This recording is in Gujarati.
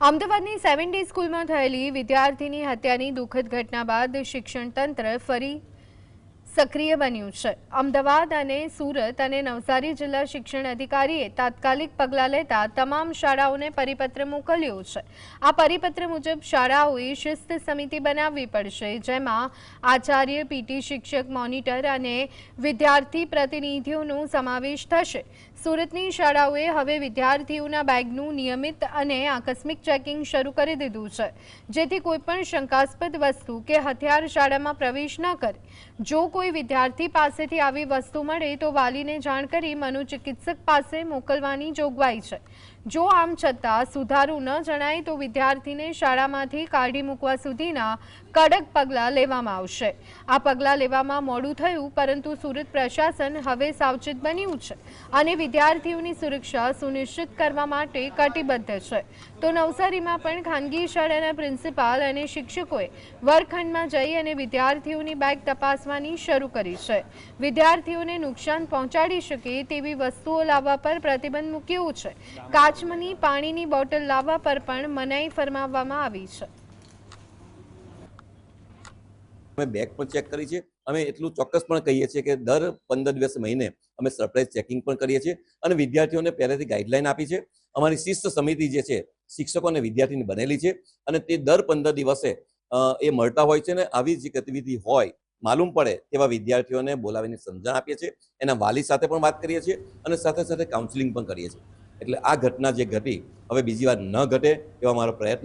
અમદાવાદની સેવન ડે સ્કૂલમાં થયેલી વિદ્યાર્થીની હત્યાની દુઃખદ ઘટના બાદ શિક્ષણ તંત્ર ફરી સક્રિય બન્યું છે. અમદાવાદ અને સુરત અને નવસારી જિલ્લા શિક્ષણ અધિકારીએ તાત્કાલિક પગલાં લેતા તમામ શાળાઓને પરિપત્ર મોકલ્યો છે. આ પરિપત્ર મુજબ શાળાઓએ શિસ્ત સમિતિ બનાવવી પડશે, જેમાં આચાર્ય પીટી શિક્ષક, મોનિટર અને વિદ્યાર્થી પ્રતિનિધિઓનો સમાવેશ થશે. સુરતની શાળાઓએ હવે વિદ્યાર્થીઓના બેગનું નિયમિત અને આકસ્મિક ચેકિંગ શરૂ કરી દીધું છે. જેથી કોઈપણ શંકાસ્પદ વસ્તુ કે હથિયાર શાળામાં પ્રવેશ ન કરે. જો કોઈ વિદ્યાર્થી પાસેથી આવી વસ્તુ મળે તો વાલીને જાણ કરી મનોચિકિત્સક પાસે મોકલવાની જોગવાઈ છે. જો આમ છતાં સુધારું ન જણાય તો વિદ્યાર્થીને શાળામાંથી કાઢી મૂકવા સુધીના કડક પગલાં લેવામાં આવશે. આ પગલાં લેવામાં મોડું થયું, પરંતુ સુરત પ્રશાસન હવે સાવચેત બન્યું છે અને વિદ્યાર્થીઓની સુરક્ષા સુનિશ્ચિત કરવા માટે કટિબદ્ધ છે. તો નવસારીમાં પણ ખાનગી શાળાના પ્રિન્સિપાલ અને શિક્ષકોએ વર્ગખંડમાં જઈ અને વિદ્યાર્થીઓની બેગ તપાસવાની શરૂ કરી છે. વિદ્યાર્થીઓને નુકસાન પહોંચાડી શકે તેવી વસ્તુઓ લાવવા પર પ્રતિબંધ મૂક્યો છે. કાચમની પાણીની બોટલ લાવવા પર પણ મનાઈ ફરમાવવામાં આવી છે. અમે બેગ પણ ચેક કરી છે. અમે એટલું ચોક્કસ પણ કહીએ છીએ કે દર પંદર દિવસ મહિને અમે સરપ્રાઇઝ ચેકિંગ પણ કરીએ છીએ અને વિદ્યાર્થીઓને પહેલેથી ગાઈડલાઈન આપી છે. અમારી શિસ્ત સમિતિ જે છે, શિક્ષકો અને વિદ્યાર્થીની બનેલી છે અને તે દર પંદર દિવસે એ મળતા હોય છે ને આવી જે ગતિવિધિ હોય માલુમ પડે તેવા વિદ્યાર્થીઓને બોલાવીને સમજણ આપીએ છીએ, એના વાલી સાથે પણ વાત કરીએ છીએ અને સાથે સાથે કાઉન્સિલિંગ પણ કરીએ છીએ. એટલે આ ઘટના જે ઘટી, હવે બીજી વાર ન ઘટે એવા મારો પ્રયત્ન